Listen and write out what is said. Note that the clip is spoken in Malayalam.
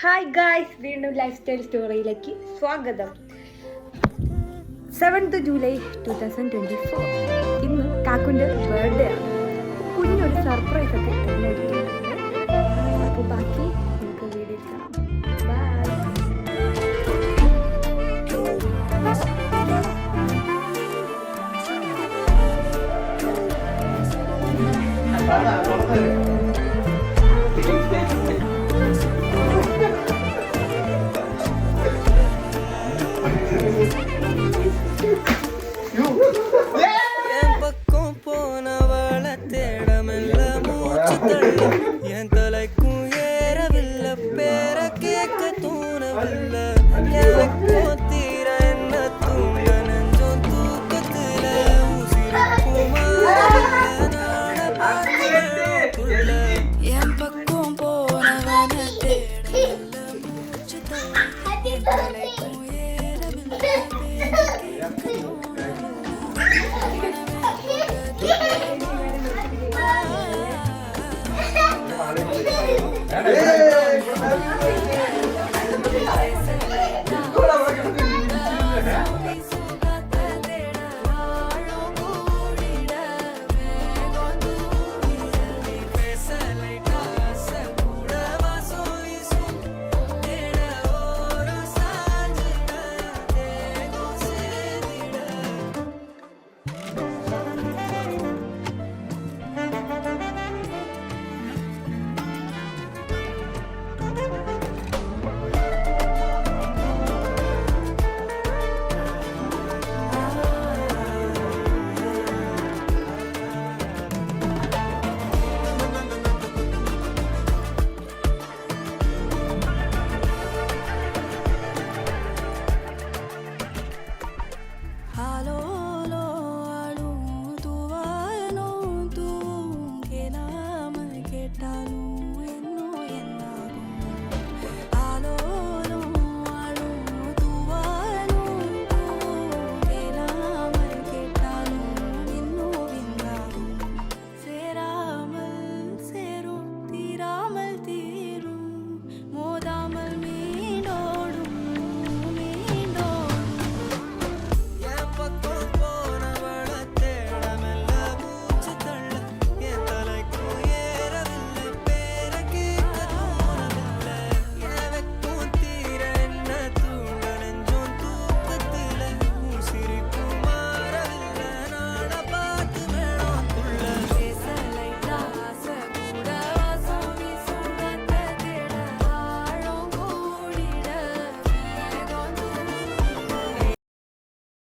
ഹായ് ഗായ്സ് വീണ്ടും ലൈഫ് സ്റ്റൈൽ സ്റ്റോറിയിലേക്ക് സ്വാഗതം. Seventh July two thousand twenty four ഇന്ന് കാക്കുന്റെ ബർത്ത്ഡേ ആണ്. കുഞ്ഞൊരു സർപ്രൈസ് ഒക്കെ അപ്പോൾ ബാക്കി നമുക്ക് വീഡിയോ കാണാം. ബൈ பார்த்துள்ள என் பக்கம் போனவன தேடமெல்ல